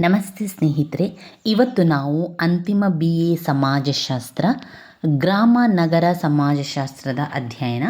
ನಮಸ್ತೆ ಸ್ನೇಹಿತರೆ, ಇವತ್ತು ನಾವು ಅಂತಿಮ ಬಿ ಎ ಸಮಾಜಶಾಸ್ತ್ರ, ಗ್ರಾಮ ನಗರ ಸಮಾಜಶಾಸ್ತ್ರದ ಅಧ್ಯಯನ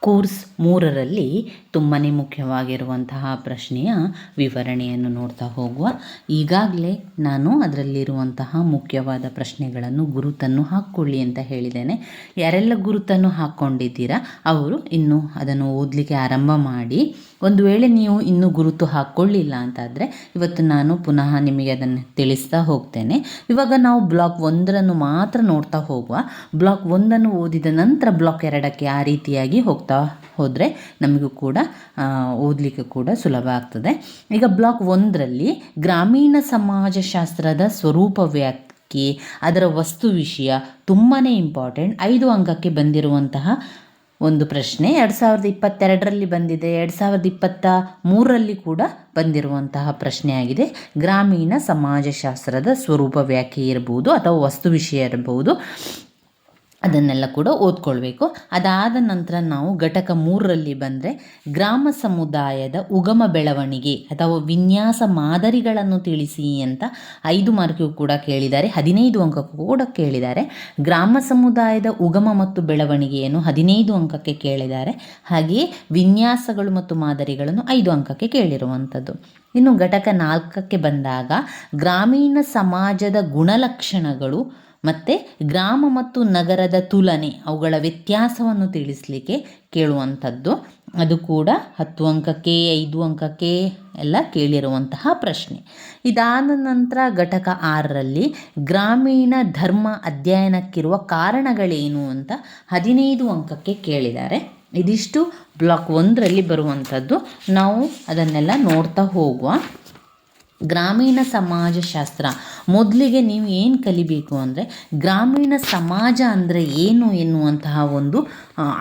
ಕೋರ್ಸ್ ಮೂರರಲ್ಲಿ ತುಂಬಾ ಮುಖ್ಯವಾಗಿರುವಂತಹ ಪ್ರಶ್ನೆಯ ವಿವರಣೆಯನ್ನು ನೋಡ್ತಾ ಹೋಗುವ. ಈಗಾಗಲೇ ನಾನು ಅದರಲ್ಲಿರುವಂತಹ ಮುಖ್ಯವಾದ ಪ್ರಶ್ನೆಗಳನ್ನು ಗುರುತನ್ನು ಹಾಕ್ಕೊಳ್ಳಿ ಅಂತ ಹೇಳಿದ್ದೇನೆ. ಯಾರೆಲ್ಲ ಗುರುತನ್ನು ಹಾಕ್ಕೊಂಡಿದ್ದೀರಾ, ಅವರು ಇನ್ನು ಅದನ್ನು ಓದಲಿಕ್ಕೆ ಆರಂಭ ಮಾಡಿ. ಒಂದು ವೇಳೆ ನೀವು ಇನ್ನೂ ಗುರುತು ಹಾಕ್ಕೊಳ್ಳಿಲ್ಲ ಅಂತಾದರೆ ಇವತ್ತು ನಾನು ಪುನಃ ನಿಮಗೆ ಅದನ್ನು ತಿಳಿಸ್ತಾ ಹೋಗ್ತೇನೆ. ಇವಾಗ ನಾವು ಬ್ಲಾಕ್ ಒಂದರನ್ನು ಮಾತ್ರ ನೋಡ್ತಾ ಹೋಗುವ. ಬ್ಲಾಕ್ ಒಂದನ್ನು ಓದಿದ ನಂತರ ಬ್ಲಾಕ್ ಎರಡಕ್ಕೆ ಆ ರೀತಿಯಾಗಿ ಹೋಗ್ತಾ ಹೋದರೆ ನಮಗೂ ಕೂಡ ಓದಲಿಕ್ಕೆ ಕೂಡ ಸುಲಭ ಆಗ್ತದೆ. ಈಗ ಬ್ಲಾಕ್ ಒಂದರಲ್ಲಿ ಗ್ರಾಮೀಣ ಸಮಾಜಶಾಸ್ತ್ರದ ಸ್ವರೂಪ ವ್ಯಾಖ್ಯೆ, ಅದರ ವಸ್ತು ವಿಷಯ ತುಂಬಾ ಇಂಪಾರ್ಟೆಂಟ್ ಐದು ಅಂಕಕ್ಕೆ ಬಂದಿರುವಂತಹ ಒಂದು ಪ್ರಶ್ನೆ ಎರಡು ಸಾವಿರದ ಇಪ್ಪತ್ತೆರಡರಲ್ಲಿ ಬಂದಿದೆ. ಎರಡು ಸಾವಿರದ ಇಪ್ಪತ್ತ ಮೂರರಲ್ಲಿ ಕೂಡ ಬಂದಿರುವಂತಹ ಪ್ರಶ್ನೆಯಾಗಿದೆ ಗ್ರಾಮೀಣ ಸಮಾಜಶಾಸ್ತ್ರದ ಸ್ವರೂಪ ವ್ಯಾಖ್ಯೆ ಇರಬಹುದು ಅಥವಾ ವಸ್ತು ವಿಷಯ ಇರಬಹುದು ಅದನ್ನೆಲ್ಲ ಕೂಡ ಓದ್ಕೊಳ್ಬೇಕು. ಅದಾದ ನಂತರ ನಾವು ಘಟಕ ಮೂರರಲ್ಲಿ ಬಂದರೆ ಗ್ರಾಮ ಸಮುದಾಯದ ಉಗಮ ಬೆಳವಣಿಗೆ ಅಥವಾ ವಿನ್ಯಾಸ ಮಾದರಿಗಳನ್ನು ತಿಳಿಸಿ ಅಂತ ಐದು ಮಾರ್ಕಿಗೂ ಕೂಡ ಕೇಳಿದ್ದಾರೆ. ಹದಿನೈದು ಅಂಕಕ್ಕೂ ಕೂಡ ಕೇಳಿದ್ದಾರೆ. ಗ್ರಾಮ ಸಮುದಾಯದ ಉಗಮ ಮತ್ತು ಬೆಳವಣಿಗೆಯನ್ನು ಹದಿನೈದು ಅಂಕಕ್ಕೆ ಕೇಳಿದ್ದಾರೆ. ಹಾಗೆಯೇ ವಿನ್ಯಾಸಗಳು ಮತ್ತು ಮಾದರಿಗಳನ್ನು ಐದು ಅಂಕಕ್ಕೆ ಕೇಳಿರುವಂಥದ್ದು. ಇನ್ನು ಘಟಕ ನಾಲ್ಕಕ್ಕೆ ಬಂದಾಗ ಗ್ರಾಮೀಣ ಸಮಾಜದ ಗುಣಲಕ್ಷಣಗಳು ಮತ್ತು ಗ್ರಾಮ ಮತ್ತು ನಗರದ ತುಲನೆ, ಅವುಗಳ ವ್ಯತ್ಯಾಸವನ್ನು ತಿಳಿಸಲಿಕ್ಕೆ ಕೇಳುವಂಥದ್ದು. ಅದು ಕೂಡ ಹತ್ತು ಅಂಕಕ್ಕೆ, ಐದು ಅಂಕಕ್ಕೆ ಎಲ್ಲ ಕೇಳಿರುವಂತಹ ಪ್ರಶ್ನೆ. ಇದಾದ ನಂತರ ಘಟಕ ಆರರಲ್ಲಿ ಗ್ರಾಮೀಣ ಧರ್ಮ ಅಧ್ಯಯನಕ್ಕಿರುವ ಕಾರಣಗಳೇನು ಅಂತ ಹದಿನೈದು ಅಂಕಕ್ಕೆ ಕೇಳಿದ್ದಾರೆ. ಇದಿಷ್ಟು ಬ್ಲಾಕ್ ಒಂದರಲ್ಲಿ ಬರುವಂಥದ್ದು. ನಾವು ಅದನ್ನೆಲ್ಲ ನೋಡ್ತಾ ಹೋಗುವ. ಗ್ರಾಮೀಣ ಸಮಾಜಶಾಸ್ತ್ರ ಮೊದಲಿಗೆ ನೀವು ಏನು ಕಲಿಬೇಕು ಅಂದರೆ ಗ್ರಾಮೀಣ ಸಮಾಜ ಅಂದರೆ ಏನು ಎನ್ನುವಂತಹ ಒಂದು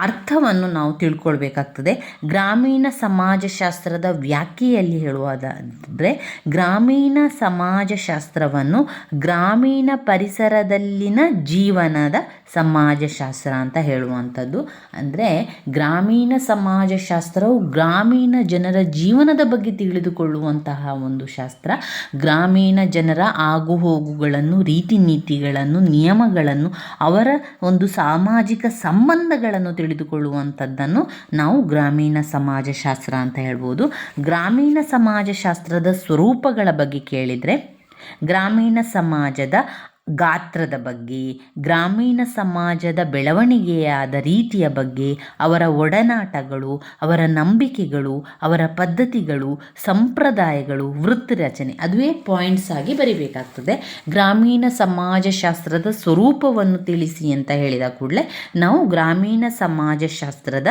ಅರ್ಥವನ್ನು ನಾವು ತಿಳ್ಕೊಳ್ಬೇಕಾಗ್ತದೆ. ಗ್ರಾಮೀಣ ಸಮಾಜಶಾಸ್ತ್ರದ ವ್ಯಾಖ್ಯೆಯಲ್ಲಿ ಹೇಳುವುದಾದರೆ ಗ್ರಾಮೀಣ ಸಮಾಜಶಾಸ್ತ್ರವನ್ನು ಗ್ರಾಮೀಣ ಪರಿಸರದಲ್ಲಿನ ಜೀವನದ ಸಮಾಜಶಾಸ್ತ್ರ ಅಂತ ಹೇಳುವಂಥದ್ದು. ಅಂದರೆ ಗ್ರಾಮೀಣ ಸಮಾಜಶಾಸ್ತ್ರವು ಗ್ರಾಮೀಣ ಜನರ ಜೀವನದ ಬಗ್ಗೆ ತಿಳಿದುಕೊಳ್ಳುವಂತಹ ಒಂದು ಶಾಸ್ತ್ರ. ಗ್ರಾಮೀಣ ಜನರ ಆಗುಹೋಗುಗಳನ್ನು, ರೀತಿ ನೀತಿಗಳನ್ನು, ನಿಯಮಗಳನ್ನು, ಅವರ ಒಂದು ಸಾಮಾಜಿಕ ಸಂಬಂಧಗಳನ್ನು ತಿಳಿದುಕೊಳ್ಳುವಂಥದ್ದನ್ನು ನಾವು ಗ್ರಾಮೀಣ ಸಮಾಜಶಾಸ್ತ್ರ ಅಂತ ಹೇಳ್ಬೋದು. ಗ್ರಾಮೀಣ ಸಮಾಜಶಾಸ್ತ್ರದ ಸ್ವರೂಪಗಳ ಬಗ್ಗೆ ಕೇಳಿದರೆ, ಗ್ರಾಮೀಣ ಸಮಾಜದ ಗಾತ್ರದ ಬಗ್ಗೆ, ಗ್ರಾಮೀಣ ಸಮಾಜದ ಬೆಳವಣಿಗೆಯಾದ ರೀತಿಯ ಬಗ್ಗೆ, ಅವರ ಒಡನಾಟಗಳು, ಅವರ ನಂಬಿಕೆಗಳು, ಅವರ ಪದ್ಧತಿಗಳು, ಸಂಪ್ರದಾಯಗಳು, ವೃತ್ತಿ ರಚನೆ ಅದುವೇ ಪಾಯಿಂಟ್ಸ್ ಆಗಿ ಬರಿಬೇಕಾಗ್ತದೆ. ಗ್ರಾಮೀಣ ಸಮಾಜಶಾಸ್ತ್ರದ ಸ್ವರೂಪವನ್ನು ತಿಳಿಸಿ ಅಂತ ಹೇಳಿದ ಕೂಡಲೇ ನಾವು ಗ್ರಾಮೀಣ ಸಮಾಜಶಾಸ್ತ್ರದ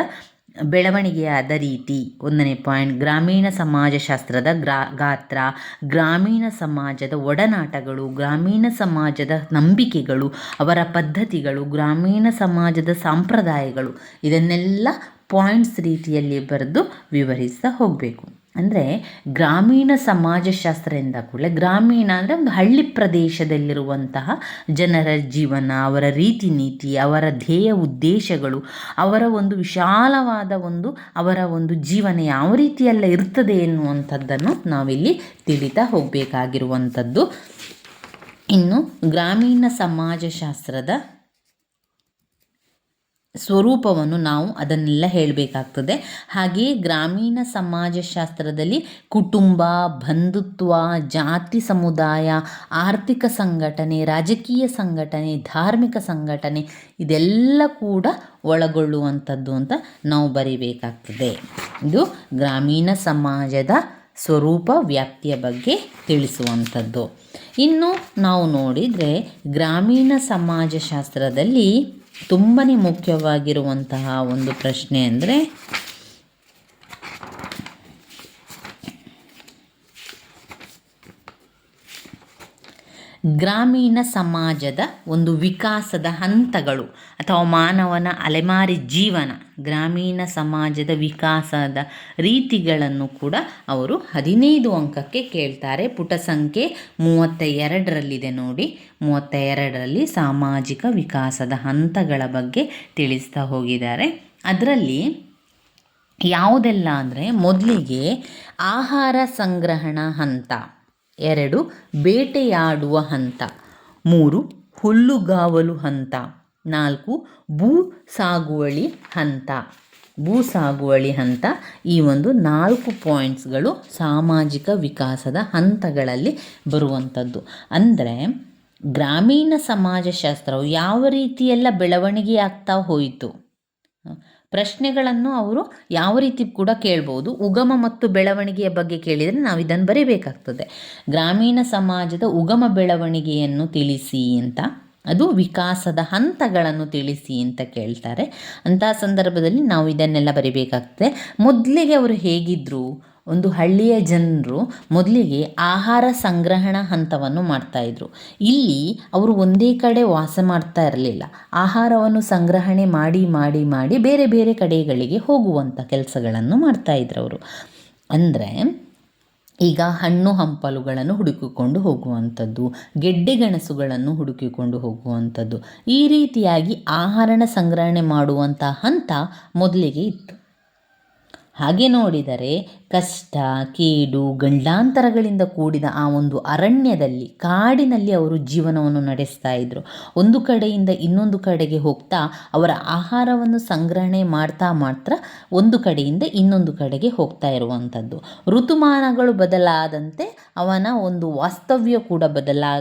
ಬೆಳವಣಿಗೆಯಾದ ರೀತಿ. ಒಂದನೇ ಪಾಯಿಂಟ್, ಗ್ರಾಮೀಣ ಸಮಾಜಶಾಸ್ತ್ರದ ಗ್ರಾ, ಗಾತ್ರ. ಗ್ರಾಮೀಣ ಸಮಾಜದ ಒಡನಾಟಗಳು, ಗ್ರಾಮೀಣ ಸಮಾಜದ ನಂಬಿಕೆಗಳು, ಅವರ ಪದ್ಧತಿಗಳು, ಗ್ರಾಮೀಣ ಸಮಾಜದ ಸಂಪ್ರದಾಯಗಳು. ಇದನ್ನೆಲ್ಲ ಪಾಯಿಂಟ್ಸ್ ರೀತಿಯಲ್ಲಿ ಬರೆದು ವಿವರಿಸ್ತಾ ಹೋಗಬೇಕು. ಅಂದರೆ ಗ್ರಾಮೀಣ ಸಮಾಜಶಾಸ್ತ್ರ ಎಂದ ಕೂಡಲೇ, ಗ್ರಾಮೀಣ ಅಂದರೆ ಒಂದು ಹಳ್ಳಿ ಪ್ರದೇಶದಲ್ಲಿರುವಂತಹ ಜನರ ಜೀವನ, ಅವರ ರೀತಿ ನೀತಿ ಅವರ ಧ್ಯೇಯ ಉದ್ದೇಶಗಳು, ಅವರ ಒಂದು ವಿಶಾಲವಾದ ಒಂದು, ಅವರ ಒಂದು ಜೀವನ ಯಾವ ರೀತಿಯೆಲ್ಲ ಇರ್ತದೆ ಎನ್ನುವಂಥದ್ದನ್ನು ನಾವಿಲ್ಲಿ ತಿಳಿತಾ ಹೋಗಬೇಕಾಗಿರುವಂಥದ್ದು. ಇನ್ನು ಗ್ರಾಮೀಣ ಸಮಾಜಶಾಸ್ತ್ರದ ಸ್ವರೂಪವನ್ನು ನಾವು ಅದನ್ನೆಲ್ಲ ಹೇಳಬೇಕಾಗ್ತದೆ. ಹಾಗೆಯೇ ಗ್ರಾಮೀಣ ಸಮಾಜಶಾಸ್ತ್ರದಲ್ಲಿ ಕುಟುಂಬ, ಬಂಧುತ್ವ, ಜಾತಿ ಸಮುದಾಯ, ಆರ್ಥಿಕ ಸಂಘಟನೆ, ರಾಜಕೀಯ ಸಂಘಟನೆ, ಧಾರ್ಮಿಕ ಸಂಘಟನೆ ಇದೆಲ್ಲ ಕೂಡ ಒಳಗೊಳ್ಳುವಂಥದ್ದು ಅಂತ ನಾವು ಬರೀಬೇಕಾಗ್ತದೆ. ಇದು ಗ್ರಾಮೀಣ ಸಮಾಜದ ಸ್ವರೂಪ ವ್ಯಾಪ್ತಿಯ ಬಗ್ಗೆ ತಿಳಿಸುವಂಥದ್ದು. ಇನ್ನು ನಾವು ನೋಡಿದರೆ ಗ್ರಾಮೀಣ ಸಮಾಜಶಾಸ್ತ್ರದಲ್ಲಿ ತುಂಬಾ ಮುಖ್ಯವಾಗಿರುವಂತಹ ಒಂದು ಪ್ರಶ್ನೆ ಅಂದರೆ ಗ್ರಾಮೀಣ ಸಮಾಜದ ಒಂದು ವಿಕಾಸದ ಹಂತಗಳು ಅಥವಾ ಮಾನವನ ಅಲೆಮಾರಿ ಜೀವನ, ಗ್ರಾಮೀಣ ಸಮಾಜದ ವಿಕಾಸದ ರೀತಿಗಳನ್ನು ಕೂಡ ಅವರು ಹದಿನೈದು ಅಂಕಕ್ಕೆ ಕೇಳ್ತಾರೆ. ಪುಟ ಸಂಖ್ಯೆ ಮೂವತ್ತ ಎರಡರಲ್ಲಿದೆ ನೋಡಿ. ಮೂವತ್ತ ಎರಡರಲ್ಲಿ ಸಾಮಾಜಿಕ ವಿಕಾಸದ ಹಂತಗಳ ಬಗ್ಗೆ ತಿಳಿಸ್ತಾ ಹೋಗಿದ್ದಾರೆ. ಅದರಲ್ಲಿ ಯಾವುದೆಲ್ಲ ಅಂದರೆ ಮೊದಲಿಗೆ ಆಹಾರ ಸಂಗ್ರಹಣ ಹಂತ. ಎರಡು, ಬೇಟೆಯಾಡುವ ಹಂತ. ಮೂರು, ಹುಲ್ಲುಗಾವಲು ಹಂತ. ನಾಲ್ಕು ಭೂ ಸಾಗುವಳಿ ಹಂತ. ಭೂ ಸಾಗುವಳಿ ಹಂತ ಈ ಒಂದು ನಾಲ್ಕು ಪಾಯಿಂಟ್ಸ್ಗಳು ಸಾಮಾಜಿಕ ವಿಕಾಸದ ಹಂತಗಳಲ್ಲಿ ಬರುವಂಥದ್ದು. ಅಂದರೆ ಗ್ರಾಮೀಣ ಸಮಾಜಶಾಸ್ತ್ರವು ಯಾವ ರೀತಿಯೆಲ್ಲ ಬೆಳವಣಿಗೆ ಆಗ್ತಾ ಹೋಯಿತು? ಪ್ರಶ್ನೆಗಳನ್ನು ಅವರು ಯಾವ ರೀತಿ ಕೂಡ ಕೇಳ್ಬೋದು. ಉಗಮ ಮತ್ತು ಬೆಳವಣಿಗೆಯ ಬಗ್ಗೆ ಕೇಳಿದರೆ ನಾವು ಇದನ್ನು ಬರೀಬೇಕಾಗ್ತದೆ. ಗ್ರಾಮೀಣ ಸಮಾಜದ ಉಗಮ ಬೆಳವಣಿಗೆಯನ್ನು ತಿಳಿಸಿ ಅಂತ, ಅದು ವಿಕಾಸದ ಹಂತಗಳನ್ನು ತಿಳಿಸಿ ಅಂತ ಕೇಳ್ತಾರೆ. ಅಂತಹ ಸಂದರ್ಭದಲ್ಲಿ ನಾವು ಇದನ್ನೆಲ್ಲ ಬರಿಬೇಕಾಗ್ತದೆ. ಮೊದಲಿಗೆ ಅವರು ಹೇಗಿದ್ದರು ಒಂದು ಹಳ್ಳಿಯ ಜನರು ಮೊದಲಿಗೆ ಆಹಾರ ಸಂಗ್ರಹಣ ಹಂತವನ್ನು ಮಾಡ್ತಾಯಿದ್ರು ಇಲ್ಲಿ ಅವರು ಒಂದೇ ಕಡೆ ವಾಸ ಮಾಡ್ತಾ ಇರಲಿಲ್ಲ. ಆಹಾರವನ್ನು ಸಂಗ್ರಹಣೆ ಮಾಡಿ ಮಾಡಿ ಮಾಡಿ ಬೇರೆ ಬೇರೆ ಕಡೆಗಳಿಗೆ ಹೋಗುವಂಥ ಕೆಲಸಗಳನ್ನು ಮಾಡ್ತಾಯಿದ್ರು ಅವರು. ಅಂದರೆ ಈಗ ಹಣ್ಣು ಹಂಪಲುಗಳನ್ನು ಹುಡುಕಿಕೊಂಡು ಹೋಗುವಂಥದ್ದು, ಗೆಡ್ಡೆ ಗೆಣಸುಗಳನ್ನು ಹುಡುಕಿಕೊಂಡು ಹೋಗುವಂಥದ್ದು ಈ ರೀತಿಯಾಗಿ ಆಹಾರನ ಸಂಗ್ರಹಣೆ ಮಾಡುವಂಥ ಹಂತ ಮೊದಲಿಗೆ ಇತ್ತು. ಹಾಗೆ ನೋಡಿದರೆ ಕಷ್ಟ, ಕೇಡು, ಗಂಡಾಂತರಗಳಿಂದ ಕೂಡಿದ ಆ ಒಂದು ಅರಣ್ಯದಲ್ಲಿ, ಕಾಡಿನಲ್ಲಿ ಅವರು ಜೀವನವನ್ನು ನಡೆಸ್ತಾ ಇದ್ದರು ಒಂದು ಕಡೆಯಿಂದ ಇನ್ನೊಂದು ಕಡೆಗೆ ಹೋಗ್ತಾ ಅವರ ಆಹಾರವನ್ನು ಸಂಗ್ರಹಣೆ ಮಾಡ್ತಾ ಮಾತ್ರ ಒಂದು ಕಡೆಯಿಂದ ಇನ್ನೊಂದು ಕಡೆಗೆ ಹೋಗ್ತಾ ಇರುವಂಥದ್ದು. ಋತುಮಾನಗಳು ಬದಲಾದಂತೆ ಅವನ ಒಂದು ವಾಸ್ತವ್ಯ ಕೂಡ ಬದಲಾ,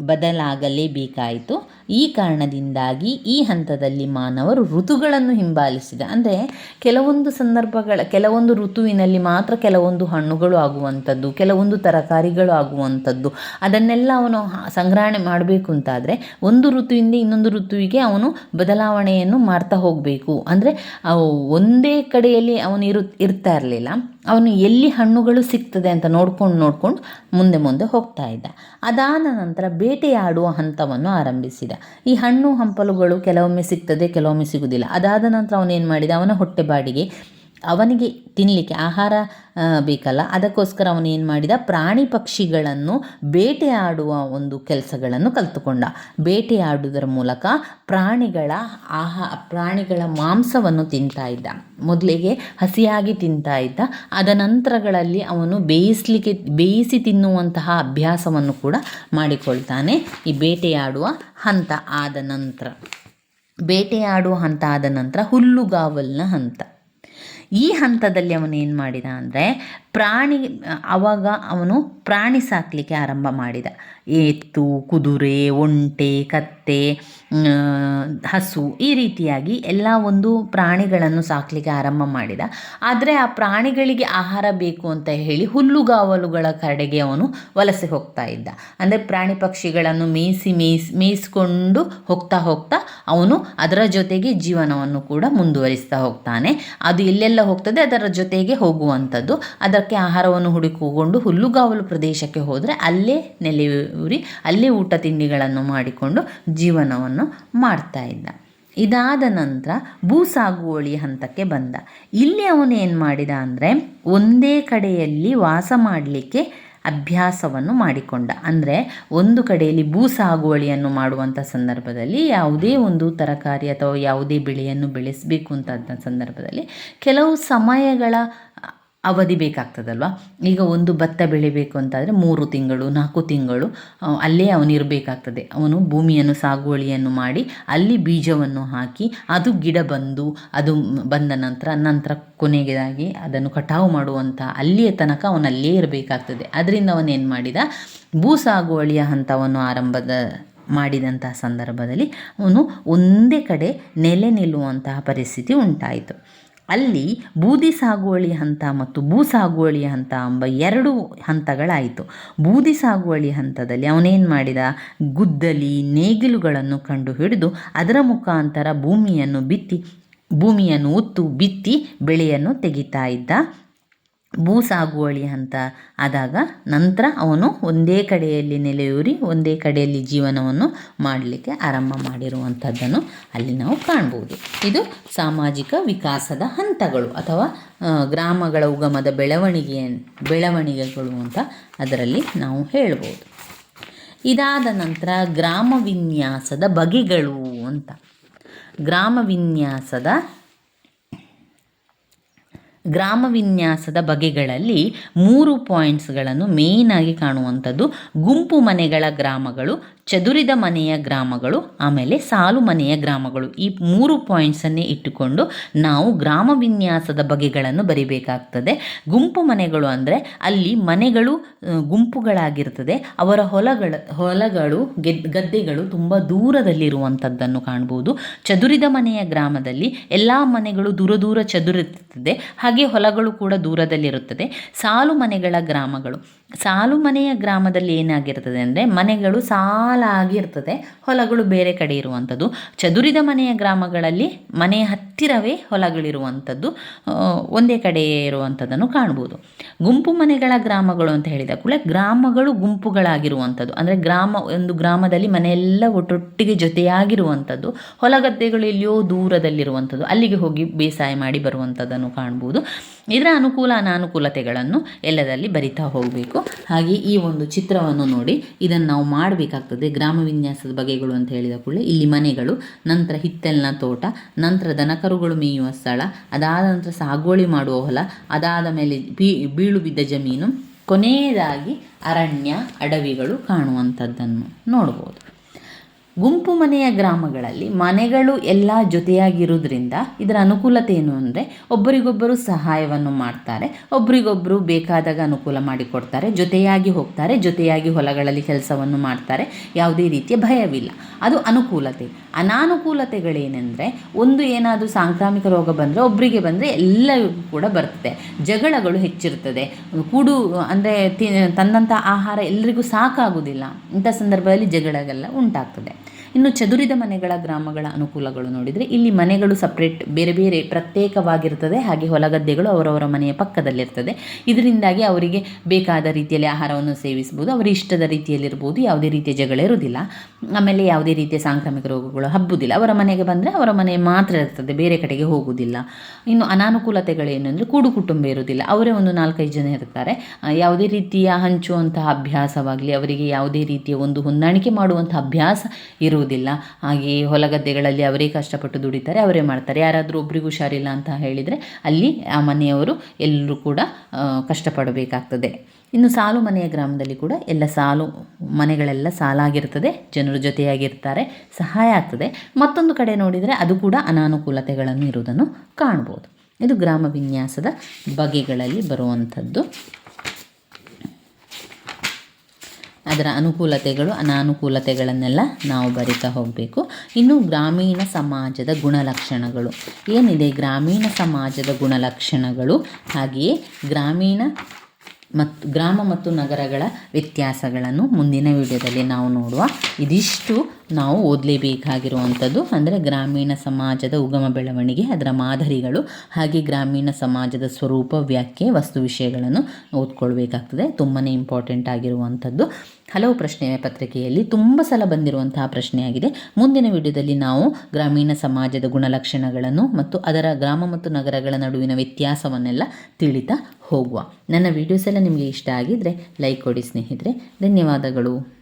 ಬದಲಾಗಲೇಬೇಕಾಯಿತು. ಈ ಕಾರಣದಿಂದಾಗಿ ಈ ಹಂತದಲ್ಲಿ ಮಾನವರು ಋತುಗಳನ್ನು ಹಿಂಬಾಲಿಸಿದ. ಅಂದರೆ ಕೆಲವೊಂದು ಸಂದರ್ಭಗಳ, ಕೆಲವೊಂದು ಋತುವಿನಲ್ಲಿ ಮಾತ್ರ ಕೆಲವೊಂದು ಹಣ್ಣುಗಳು ಆಗುವಂಥದ್ದು, ಕೆಲವೊಂದು ತರಕಾರಿಗಳು ಆಗುವಂಥದ್ದು, ಅದನ್ನೆಲ್ಲ ಅವನು ಸಂಗ್ರಹಣೆ ಮಾಡಬೇಕು ಅಂತಾದರೆ ಒಂದು ಋತುವಿಂದ ಇನ್ನೊಂದು ಋತುವಿಗೆ ಅವನು ಬದಲಾವಣೆಯನ್ನು ಮಾಡ್ತಾ ಹೋಗಬೇಕು. ಅಂದರೆ ಒಂದೇ ಕಡೆಯಲ್ಲಿ ಅವನು ಇರು, ಇರ್ತಾ ಇರಲಿಲ್ಲ. ಅವನು ಎಲ್ಲಿ ಹಣ್ಣುಗಳು ಸಿಗ್ತದೆ ಅಂತ ನೋಡ್ಕೊಂಡು ನೋಡ್ಕೊಂಡು ಮುಂದೆ ಮುಂದೆ ಹೋಗ್ತಾ ಇದ್ದ. ಅದಾದ ನಂತರ ಬೇಟೆಯಾಡುವ ಹಂತವನ್ನು ಆರಂಭಿಸಿದ. ಈ ಹಣ್ಣು ಹಂಪಲುಗಳು ಕೆಲವೊಮ್ಮೆ ಸಿಗ್ತದೆ ಕೆಲವೊಮ್ಮೆ ಸಿಗುವುದಿಲ್ಲ. ಅದಾದ ನಂತರ ಅವನೇನು ಮಾಡಿದ? ಅವನ ಹೊಟ್ಟೆ ಬಾಡಿಗೆ. ಅವನಿಗೆ ತಿನ್ನಲಿಕ್ಕೆ ಆಹಾರ ಬೇಕಲ್ಲ. ಅದಕ್ಕೋಸ್ಕರ ಅವನು ಏನು ಮಾಡಿದ? ಪ್ರಾಣಿ ಪಕ್ಷಿಗಳನ್ನು ಬೇಟೆಯಾಡುವ ಒಂದು ಕೆಲಸಗಳನ್ನು ಕಲಿತುಕೊಂಡ. ಬೇಟೆಯಾಡುವುದರ ಮೂಲಕ ಪ್ರಾಣಿಗಳ ಆಹಾ, ಪ್ರಾಣಿಗಳ ಮಾಂಸವನ್ನು ತಿಂತಾ ಇದ್ದ. ಮೊದಲಿಗೆ ಹಸಿಯಾಗಿ ತಿಂತಾ ಇದ್ದ. ಅದ ನಂತರಗಳಲ್ಲಿ ಅವನು ಬೇಯಿಸಲಿಕ್ಕೆ, ಬೇಯಿಸಿ ತಿನ್ನುವಂತಹ ಅಭ್ಯಾಸವನ್ನು ಕೂಡ ಮಾಡಿಕೊಳ್ತಾನೆ. ಈ ಬೇಟೆಯಾಡುವ ಹಂತ ಆದ ನಂತರ. ಬೇಟೆಯಾಡುವ ಹಂತ ಆದ ನಂತರ ಹುಲ್ಲುಗಾವಲಿನ ಹಂತ. ಈ ಹಂತದಲ್ಲಿ ಅವನು ಏನು ಮಾಡಿದ ಅಂದರೆ ಪ್ರಾಣಿ ಅವಾಗ ಅವನು ಪ್ರಾಣಿ ಸಾಕಲಿಕ್ಕೆ ಆರಂಭ ಮಾಡಿದ. ಎತ್ತು ಕುದುರೆ, ಒಂಟೆ, ಕತ್ತೆ ಹಸು ಈ ರೀತಿಯಾಗಿ ಎಲ್ಲ ಒಂದು ಪ್ರಾಣಿಗಳನ್ನು ಸಾಕಲಿಕ್ಕೆ ಆರಂಭ ಮಾಡಿದ. ಆದರೆ ಆ ಪ್ರಾಣಿಗಳಿಗೆ ಆಹಾರ ಬೇಕು ಅಂತ ಹೇಳಿ ಹುಲ್ಲುಗಾವಲುಗಳ ಕಡೆಗೆ ಅವನು ವಲಸೆ ಹೋಗ್ತಾ ಇದ್ದ. ಅಂದರೆ ಪ್ರಾಣಿ ಪಕ್ಷಿಗಳನ್ನು ಮೇಯಿಸಿ ಮೇಯಿಸಿ, ಮೇಯಿಸ್ಕೊಂಡು ಹೋಗ್ತಾ ಹೋಗ್ತಾ ಅವನು ಅದರ ಜೊತೆಗೆ ಜೀವನವನ್ನು ಕೂಡ ಮುಂದುವರಿಸ್ತಾ ಹೋಗ್ತಾನೆ. ಅದು ಎಲ್ಲೆಲ್ಲ ಹೋಗ್ತದೆ ಅದರ ಜೊತೆಗೆ ಹೋಗುವಂಥದ್ದು. ಅದಕ್ಕೆ ಆಹಾರವನ್ನು ಹುಡುಕಿಕೊಂಡು ಹುಲ್ಲುಗಾವಲು ಪ್ರದೇಶಕ್ಕೆ ಹೋದರೆ ಅಲ್ಲೇ ನೆಲೆಯೂರಿ ಅಲ್ಲೇ ಊಟ ತಿಂಡಿಗಳನ್ನು ಮಾಡಿಕೊಂಡು ಜೀವನವನ್ನು ಮಾಡ್ತಾ ಇದ್ದ. ಇದಾದ ನಂತರ ಭೂ ಸಾಗುವಳಿ ಹಂತಕ್ಕೆ ಬಂದ. ಇಲ್ಲಿ ಅವನು ಏನು ಮಾಡಿದ ಅಂದರೆ ಒಂದೇ ಕಡೆಯಲ್ಲಿ ವಾಸ ಮಾಡಲಿಕ್ಕೆ ಅಭ್ಯಾಸವನ್ನು ಮಾಡಿಕೊಂಡ. ಅಂದರೆ ಒಂದು ಕಡೆಯಲ್ಲಿ ಭೂ ಸಾಗುವಳಿಯನ್ನು ಮಾಡುವಂಥ ಸಂದರ್ಭದಲ್ಲಿ ಯಾವುದೇ ಒಂದು ತರಕಾರಿ ಅಥವಾ ಯಾವುದೇ ಬೆಳೆಯನ್ನು ಬೆಳೆಸಬೇಕು ಅಂತ ಸಂದರ್ಭದಲ್ಲಿ ಕೆಲವು ಸಮಯಗಳ ಅವಧಿ ಬೇಕಾಗ್ತದಲ್ವ? ಈಗ ಒಂದು ಭತ್ತ ಬೆಳಿಬೇಕು ಅಂತಾದರೆ ಮೂರು ತಿಂಗಳು, ನಾಲ್ಕು ತಿಂಗಳು ಅಲ್ಲೇ ಅವನು ಇರಬೇಕಾಗ್ತದೆ. ಅವನು ಭೂಮಿಯನ್ನು, ಸಾಗುವಳಿಯನ್ನು ಮಾಡಿ ಅಲ್ಲಿ ಬೀಜವನ್ನು ಹಾಕಿ ಅದು ಗಿಡ ಬಂದು ಅದು ಬಂದ ನಂತರ ನಂತರ ಕೊನೆಗೆದಾಗಿ ಅದನ್ನು ಕಟಾವು ಮಾಡುವಂಥ ಅಲ್ಲಿಯ ತನಕ ಅವನಲ್ಲೇ ಇರಬೇಕಾಗ್ತದೆ. ಅದರಿಂದ ಅವನೇನು ಮಾಡಿದ? ಭೂ ಸಾಗುವಳಿಯ ಹಂತವನ್ನು ಆರಂಭದ ಮಾಡಿದಂತಹ ಸಂದರ್ಭದಲ್ಲಿ ಅವನು ಒಂದೇ ಕಡೆ ನೆಲೆ ನಿಲ್ಲುವಂತಹ ಪರಿಸ್ಥಿತಿ ಉಂಟಾಯಿತು. ಅಲ್ಲಿ ಬೂದಿ ಸಾಗುವಳಿ ಹಂತ ಮತ್ತು ಭೂ ಸಾಗುವಳಿ ಹಂತ ಎಂಬ ಎರಡು ಹಂತಗಳಾಯಿತು. ಬೂದಿ ಸಾಗುವಳಿ ಹಂತದಲ್ಲಿ ಅವನೇನು ಮಾಡಿದ? ಗುದ್ದಲಿ, ನೇಗಿಲುಗಳನ್ನು ಕಂಡು ಹಿಡಿದು ಅದರ ಮುಖಾಂತರ ಭೂಮಿಯನ್ನು ಬಿತ್ತಿ, ಭೂಮಿಯನ್ನು ಉತ್ತು, ಬಿತ್ತಿ, ಬೆಳೆಯನ್ನು ತೆಗಿತಾ ಇದ್ದ. ಭೂ ಸಾಗುವಳಿ ಹಂತ ಆದಾಗ ನಂತರ ಅವನು ಒಂದೇ ಕಡೆಯಲ್ಲಿ ನೆಲೆಯೂರಿ, ಒಂದೇ ಕಡೆಯಲ್ಲಿ ಜೀವನವನ್ನು ಮಾಡಲಿಕ್ಕೆ ಆರಂಭ ಮಾಡಿರುವಂಥದ್ದನ್ನು ಅಲ್ಲಿ ನಾವು ಕಾಣ್ಬೋದು. ಇದು ಸಾಮಾಜಿಕ ವಿಕಾಸದ ಹಂತಗಳು ಅಥವಾ ಗ್ರಾಮಗಳ ಉಗಮದ ಬೆಳವಣಿಗೆ, ಬೆಳವಣಿಗೆಗಳು ಅಂತ ಅದರಲ್ಲಿ ನಾವು ಹೇಳ್ಬೋದು. ಇದಾದ ನಂತರ ಗ್ರಾಮ ವಿನ್ಯಾಸದ ಬಗೆಗಳು ಅಂತ. ಗ್ರಾಮ ವಿನ್ಯಾಸದ ಗ್ರಾಮ ವಿನ್ಯಾಸದ ಬಗೆಗಳಲ್ಲಿ ಮೂರು ಪಾಯಿಂಟ್ಸ್ಗಳನ್ನು ಮೇಯ್ನಾಗಿ ಕಾಣುವಂಥದ್ದು ಗುಂಪು ಮನೆಗಳ ಗ್ರಾಮಗಳು ಚದುರಿದ ಮನೆಯ ಗ್ರಾಮಗಳು, ಆಮೇಲೆ ಸಾಲು ಮನೆಯ ಗ್ರಾಮಗಳು. ಈ ಮೂರು ಪಾಯಿಂಟ್ಸನ್ನೇ ಇಟ್ಟುಕೊಂಡು ನಾವು ಗ್ರಾಮ ವಿನ್ಯಾಸದ ಬಗೆಗಳನ್ನು ಬರಿಬೇಕಾಗ್ತದೆ. ಗುಂಪು ಮನೆಗಳು ಅಂದರೆ ಅಲ್ಲಿ ಮನೆಗಳು ಗುಂಪುಗಳಾಗಿರ್ತದೆ. ಅವರ ಹೊಲಗಳ, ಹೊಲಗಳು ಗೆದ್ ಗದ್ದೆಗಳು ತುಂಬ ದೂರದಲ್ಲಿರುವಂಥದ್ದನ್ನು ಕಾಣ್ಬೋದು. ಚದುರಿದ ಮನೆಯ ಗ್ರಾಮದಲ್ಲಿ ಎಲ್ಲ ಮನೆಗಳು ದೂರ ದೂರ ಚದುರಿರುತ್ತದೆ ಹಾಗೆ ಹೊಲಗಳು ಕೂಡ ದೂರದಲ್ಲಿರುತ್ತದೆ. ಸಾಲು ಮನೆಗಳ ಗ್ರಾಮಗಳು. ಸಾಲು ಮನೆಯ ಗ್ರಾಮದಲ್ಲಿ ಏನಾಗಿರ್ತದೆ ಅಂದರೆ ಮನೆಗಳು ಸಾಲಾಗಿ ಆಗಿರ್ತದೆ ಹೊಲಗಳು ಬೇರೆ ಕಡೆ ಇರುವಂಥದ್ದು ಚದುರಿದ ಮನೆಯ ಗ್ರಾಮಗಳಲ್ಲಿ ಮನೆಯ ಹತ್ತಿರವೇ ಹೊಲಗಳಿರುವಂಥದ್ದು ಒಂದೇ ಕಡೆ ಇರುವಂಥದ್ದನ್ನು ಕಾಣ್ಬೋದು. ಗುಂಪು ಮನೆಗಳ ಗ್ರಾಮಗಳು ಅಂತ ಹೇಳಿದ ಕೂಡ ಗ್ರಾಮಗಳು ಗುಂಪುಗಳಾಗಿರುವಂಥದ್ದು ಅಂದರೆ ಗ್ರಾಮ, ಒಂದು ಗ್ರಾಮದಲ್ಲಿ ಮನೆಯೆಲ್ಲ ಒಟ್ಟೊಟ್ಟಿಗೆ ಜೊತೆಯಾಗಿರುವಂಥದ್ದು ಹೊಲಗದ್ದೆಗಳು ಎಲ್ಲಿಯೋ ದೂರದಲ್ಲಿರುವಂಥದ್ದು ಅಲ್ಲಿಗೆ ಹೋಗಿ ಬೇಸಾಯ ಮಾಡಿ ಬರುವಂಥದ್ದನ್ನು ಕಾಣ್ಬೋದು. ಇದರ ಅನುಕೂಲ ಅನಾನುಕೂಲತೆಗಳನ್ನು ಎಲ್ಲದಲ್ಲಿ ಬರಿತಾ ಹೋಗಬೇಕು? ಹಾಗೆ ಈ ಒಂದು ಚಿತ್ರವನ್ನು ನೋಡಿ, ಇದನ್ನು ನಾವು ಮಾಡಬೇಕಾಗ್ತದೆ ಗ್ರಾಮ ವಿನ್ಯಾಸದ ಬಗೆಗಳು ಅಂತ ಹೇಳಿದ ಕೂಡಲೇ, ಇಲ್ಲಿ ಮನೆಗಳು, ನಂತರ ಹಿತ್ತಲಿನ ತೋಟ, ನಂತರ ದನಕರುಗಳು ಮೇಯುವ ಸ್ಥಳ, ಅದಾದ ನಂತರ ಸಾಗುವಳಿ ಮಾಡುವ ಹೊಲ, ಅದಾದ ಮೇಲೆ ಬೀ, ಬೀಳು ಬಿದ್ದ ಜಮೀನು, ಕೊನೆಯದಾಗಿ ಅರಣ್ಯ, ಅಡವಿಗಳು ಕಾಣುವಂಥದ್ದನ್ನು ನೋಡ್ಬೋದು. ಗುಂಪು ಮನೆಯ ಗ್ರಾಮಗಳಲ್ಲಿ ಮನೆಗಳು ಎಲ್ಲ ಜೊತೆಯಾಗಿರೋದ್ರಿಂದ ಇದರ ಅನುಕೂಲತೆ ಏನು ಅಂದರೆ ಒಬ್ಬರಿಗೊಬ್ಬರು ಸಹಾಯವನ್ನು ಮಾಡ್ತಾರೆ ಒಬ್ಬರಿಗೊಬ್ಬರು ಬೇಕಾದಾಗ ಅನುಕೂಲ ಮಾಡಿಕೊಡ್ತಾರೆ, ಜೊತೆಯಾಗಿ ಹೋಗ್ತಾರೆ, ಜೊತೆಯಾಗಿ ಹೊಲಗಳಲ್ಲಿ ಕೆಲಸವನ್ನು ಮಾಡ್ತಾರೆ, ಯಾವುದೇ ರೀತಿಯ ಭಯವಿಲ್ಲ. ಅದು ಅನುಕೂಲತೆ. ಅನಾನುಕೂಲತೆಗಳೇನೆಂದರೆ ಒಂದು ಏನಾದರೂ ಸಾಂಕ್ರಾಮಿಕ ರೋಗ ಬಂದರೆ ಒಬ್ಬರಿಗೆ ಬಂದರೆ ಎಲ್ಲರಿಗೂ ಕೂಡ ಬರ್ತದೆ. ಜಗಳಗಳು ಹೆಚ್ಚಿರ್ತದೆ. ಕೂಡು, ಅಂದರೆ ತಿ ತಂದಂಥ ಆಹಾರ ಎಲ್ಲರಿಗೂ ಸಾಕಾಗುವುದಿಲ್ಲ ಇಂಥ ಸಂದರ್ಭದಲ್ಲಿ ಜಗಳಗೆಲ್ಲ ಉಂಟಾಗ್ತದೆ. ಇನ್ನು ಚದುರಿದ ಮನೆಗಳ ಗ್ರಾಮಗಳ ಅನುಕೂಲಗಳು ನೋಡಿದರೆ ಇಲ್ಲಿ ಮನೆಗಳು ಸಪ್ರೇಟ್ ಬೇರೆ ಬೇರೆ ಪ್ರತ್ಯೇಕವಾಗಿರ್ತದೆ. ಹಾಗೆ ಹೊಲಗದ್ದೆಗಳು ಅವರವರ ಮನೆಯ ಪಕ್ಕದಲ್ಲಿರ್ತದೆ. ಇದರಿಂದಾಗಿ ಅವರಿಗೆ ಬೇಕಾದ ರೀತಿಯಲ್ಲಿ ಆಹಾರವನ್ನು ಸೇವಿಸ್ಬೋದು ಅವರ ಇಷ್ಟದ ರೀತಿಯಲ್ಲಿರ್ಬೋದು. ಯಾವುದೇ ರೀತಿಯ ಜಗಳ ಇರುವುದಿಲ್ಲ. ಆಮೇಲೆ ಯಾವುದೇ ರೀತಿಯ ಸಾಂಕ್ರಾಮಿಕ ರೋಗಗಳು ಹಬ್ಬುದಿಲ್ಲ ಅವರ ಮನೆಗೆ ಬಂದರೆ ಅವರ ಮನೆ ಮಾತ್ರ ಇರ್ತದೆ. ಬೇರೆ ಕಡೆಗೆ ಹೋಗುವುದಿಲ್ಲ. ಇನ್ನು ಅನಾನುಕೂಲತೆಗಳೇನು ಅಂದರೆ ಕೂಡು ಕುಟುಂಬ ಇರುವುದಿಲ್ಲ. ಅವರೇ ಒಂದು ನಾಲ್ಕೈದು ಜನ ಇರ್ತಾರೆ. ಯಾವುದೇ ರೀತಿಯ ಹಂಚುವಂತಹ ಅಭ್ಯಾಸವಾಗಲಿ, ಅವರಿಗೆ ಯಾವುದೇ ರೀತಿಯ ಒಂದು ಹೊಂದಾಣಿಕೆ ಮಾಡುವಂಥ ಅಭ್ಯಾಸ ಇರುವುದಿಲ್ಲ. ಹಾಗೆ ಹೊಲಗದ್ದೆಗಳಲ್ಲಿ ಅವರೇ ಕಷ್ಟಪಟ್ಟು ದುಡಿತಾರೆ, ಅವರೇ ಮಾಡ್ತಾರೆ. ಯಾರಾದರೂ ಒಬ್ರಿಗೂ ಹುಷಾರಿಲ್ಲ ಅಂತ ಹೇಳಿದರೆ ಅಲ್ಲಿ ಆ ಮನೆಯವರು ಎಲ್ಲರೂ ಕೂಡ ಕಷ್ಟಪಡಬೇಕಾಗ್ತದೆ. ಇನ್ನು ಸಾಲು ಮನೆಯ ಗ್ರಾಮದಲ್ಲಿ ಕೂಡ ಎಲ್ಲ ಸಾಲು, ಮನೆಗಳೆಲ್ಲ ಸಾಲಾಗಿರ್ತದೆ. ಜನರು ಜೊತೆಯಾಗಿರ್ತಾರೆ, ಸಹಾಯ ಆಗ್ತದೆ. ಮತ್ತೊಂದು ಕಡೆ ನೋಡಿದರೆ ಅದು ಕೂಡ ಅನಾನುಕೂಲತೆಗಳನ್ನು ಇರುವುದನ್ನು ಕಾಣ್ಬೋದು ಇದು ಗ್ರಾಮ ವಿನ್ಯಾಸದ ಬಗೆಗಳಲ್ಲಿ ಬರುವಂಥದ್ದು. ಅದರ ಅನುಕೂಲತೆಗಳು, ಅನಾನುಕೂಲತೆಗಳನ್ನೆಲ್ಲ ನಾವು ಬರಿತಾ ಹೋಗಬೇಕು. ಇನ್ನು ಗ್ರಾಮೀಣ ಸಮಾಜದ ಗುಣಲಕ್ಷಣಗಳು. ಏನಿದೆ? ಗ್ರಾಮೀಣ ಸಮಾಜದ ಗುಣಲಕ್ಷಣಗಳು. ಹಾಗೆಯೇ ಗ್ರಾಮೀಣ ಮತ್ತು ಗ್ರಾಮ ಮತ್ತು ನಗರಗಳ ವ್ಯತ್ಯಾಸಗಳನ್ನು ಮುಂದಿನ ವಿಡಿಯೋದಲ್ಲಿ ನಾವು ನೋಡುವ ಇದಿಷ್ಟು ನಾವು ಓದಲೇಬೇಕಾಗಿರುವಂಥದ್ದು. ಅಂದರೆ ಗ್ರಾಮೀಣ ಸಮಾಜದ ಉಗಮ ಬೆಳವಣಿಗೆ, ಅದರ ಮಾದರಿಗಳು, ಹಾಗೆ ಗ್ರಾಮೀಣ ಸಮಾಜದ ಸ್ವರೂಪ, ವ್ಯಾಖ್ಯೆ, ವಸ್ತು ವಿಷಯಗಳನ್ನು ಓದ್ಕೊಳ್ಬೇಕಾಗ್ತದೆ. ತುಂಬಾ ಇಂಪಾರ್ಟೆಂಟ್ ಆಗಿರುವಂಥದ್ದು. ಹಲವು ಪ್ರಶ್ನೆ ಪತ್ರಿಕೆಯಲ್ಲಿ ತುಂಬ ಸಲ ಬಂದಿರುವಂತಹ ಪ್ರಶ್ನೆಯಾಗಿದೆ. ಮುಂದಿನ ವಿಡಿಯೋದಲ್ಲಿ ನಾವು ಗ್ರಾಮೀಣ ಸಮಾಜದ ಗುಣಲಕ್ಷಣಗಳನ್ನು ಮತ್ತು ಅದರ ಗ್ರಾಮ ಮತ್ತು ನಗರಗಳ ನಡುವಿನ ವ್ಯತ್ಯಾಸವನ್ನೆಲ್ಲ ತಿಳಿತಾ ಹೋಗುವ. ನನ್ನ ವಿಡಿಯೋಸ್ ಎಲ್ಲ ನಿಮಗೆ ಇಷ್ಟ ಆಗಿದ್ದರೆ ಲೈಕ್ ಕೊಡಿ ಸ್ನೇಹಿತರೆ. ಧನ್ಯವಾದಗಳು.